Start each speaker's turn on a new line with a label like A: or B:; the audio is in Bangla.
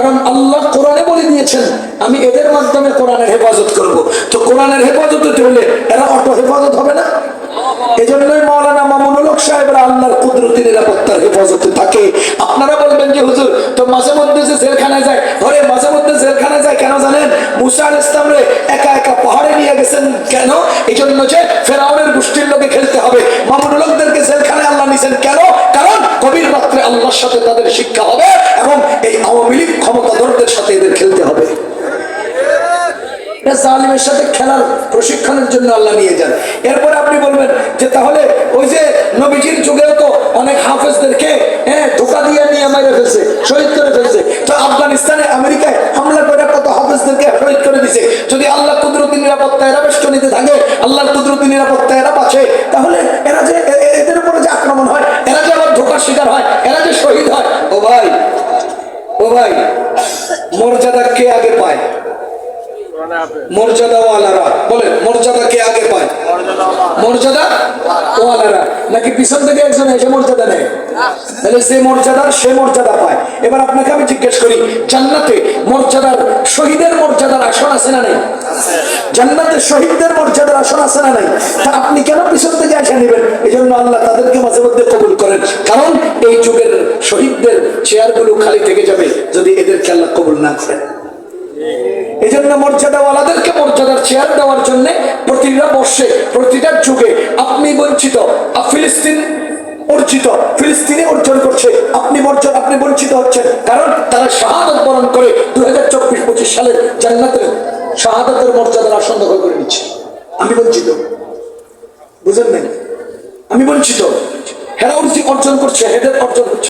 A: কারণ আল্লাহ কোরআনে বলে দিয়েছেন, আমি এদের মাধ্যমে কোরআনের হেফাজত করব। তো কোরআনের হেফাজত হলে এরা অটো হেফাজত হবে না? একা একা পাহাড়ে নিয়ে গেছেন কেন? এই জন্য যে ফেরাউনের গোষ্ঠীর লোকে খেলতে হবে। মামুনুল হকদেরকে জেলখানায় আল্লাহ নিছেন কেন? কারণ কবির রাত্রে আল্লাহর সাথে তাদের শিক্ষা হবে এবং এই আওয়ামী লীগ ক্ষমতাধরদের সাথে এদের খেলতে হবে এটা জালিমের সাথে খেলার প্রশিক্ষণের জন্য আল্লাহ নিয়ে যান। এরপরে আপনি বলবেন যে তাহলে ওই যে নবীজির যুগেও তো অনেক হাফেজদেরকে হ্যাঁ ধোকা দিয়ে নিয়ে মেরে ফেলছে, শহীদ করে ফেলছে। তো আফগানিস্তানে, আমেরিকায় হামলা করে কত হাফেজদেরকে শহীদ করে দিছে। যদি আল্লাহ কুদরতি নিরাপত্তা এরা বেষ্টনীতে থাকে, আল্লাহর কুদরতি নিরাপত্তা এরা বাঁচে, তাহলে এরা যে এদের উপরে যে আক্রমণ হয়, এরা যে আবার ধোকার শিকার হয়, এরা যে শহীদ হয়, ও ভাই ও ভাই, মর্যাদা কে আগে পায়? মর্যাদাওয়ালারা বলে মর্যাদা কে আগে পায়? মর্যাদা ওয়ালারা। নাকি পিছন থেকে একজন এসে মর্যাদা নেয়? তাহলে যে মর্যাদার সে মর্যাদা পায়। এবার আপনাকে আমি জিজ্ঞেস করি জান্নাতে মর্যাদার শহীদের মর্যাদার আসন আছে না নেই? জান্নাতে শহীদদের মর্যাদার আসন আছে না নাই? তা আপনি কেন পিছন থেকে এসে নেবেন? এই জন্য আল্লাহ তাদেরকে মাঝে মধ্যে কবুল করেন। কারণ এই যুগের শহীদদের চেয়ারগুলো খালি থেকে যাবে যদি এদেরকে আল্লাহ কবুল না করেন। জন্য মর্যাদাওয়ালাদেরকে মর্যাদার চেয়ার দেওয়ার জন্য প্রতিটা বর্ষে, প্রতিটা যুগে আপনি বঞ্চিত ফিলিস্তিন অর্জিত, ফিলিস্তিনে অর্জন করছে, আপনি মর্যাদা, আপনি বঞ্চিত হচ্ছেন। কারণ তারা শাহাদত বরণ করে দু হাজার চব্বিশ পঁচিশ সালের জান্নাতের শাহাদতের মর্যাদার আসন দখল করে নিচ্ছে। আমি বঞ্চিত। বুঝেন নাই? আমি বঞ্চিত। হেরা অর্জি- অর্জন করছে হেদের অর্জন করছে।